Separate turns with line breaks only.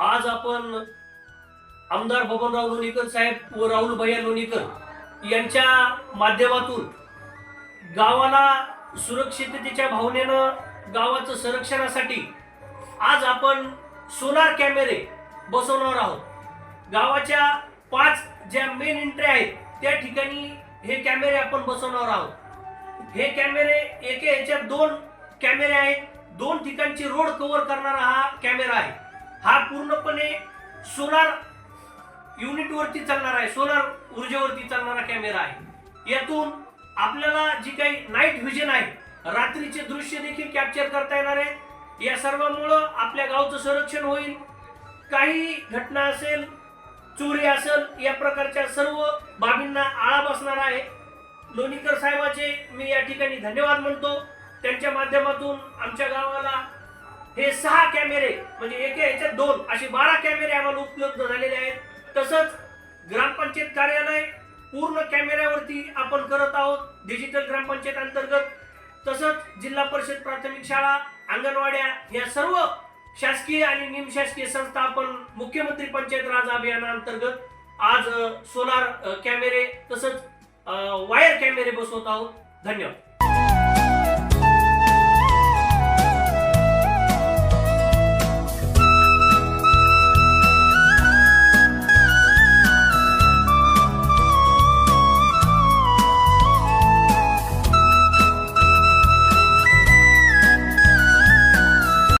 आज आपण आमदार बबनराव लोणीकर साहेब व राहुल भैया लोणीकर यांच्या माध्यमातून गावाला सुरक्षिततेच्या भावनेनं गावाचं संरक्षणासाठी आज आपण सोनार कॅमेरे बसवणार आहोत. गावाच्या पाच ज्या मेन एंट्री आहेत त्या ठिकाणी हे कॅमेरे आपण बसवणार आहोत. हे कॅमेरे एके ह्याच्यात दोन कॅमेरे आहेत. दोन ठिकाणची रोड कव्हर करणारा हा कॅमेरा आहे. हा पूर्णपणे सोलार युनिटवरती चालणार आहे. सोलार ऊर्जेवरती चालणारा कॅमेरा आहे. यातून आपल्याला जी काही नाईट व्हिजन आहे रात्रीचे दृश्य देखील कॅप्चर करता येणार आहे. या सर्वांमुळं आपल्या गावचं संरक्षण होईल. काही घटना असेल चोरी असेल या प्रकारच्या सर्व बाबींना आळा बसणार आहे. लोणीकर साहेबाचे मी या ठिकाणी धन्यवाद म्हणतो. त्यांच्या माध्यमातून आमच्या गावाला हे सहा कॅमेरे म्हणजे एके याच्यात दोन असे बारा कॅमेरे आम्हाला उपलब्ध झालेले आहेत. तसंच ग्रामपंचायत कार्यालय पूर्ण कॅमेऱ्यावरती आपण करत आहोत डिजिटल ग्रामपंचायत अंतर्गत. तसंच जिल्हा परिषद प्राथमिक शाळा अंगणवाड्या या सर्व शासकीय आणि निमशासकीय संस्था आपण मुख्यमंत्री पंचायत राज अभियानाअंतर्गत आज सोलार कॅमेरे तसंच वायर कॅमेरे बसवत आहोत. धन्यवाद.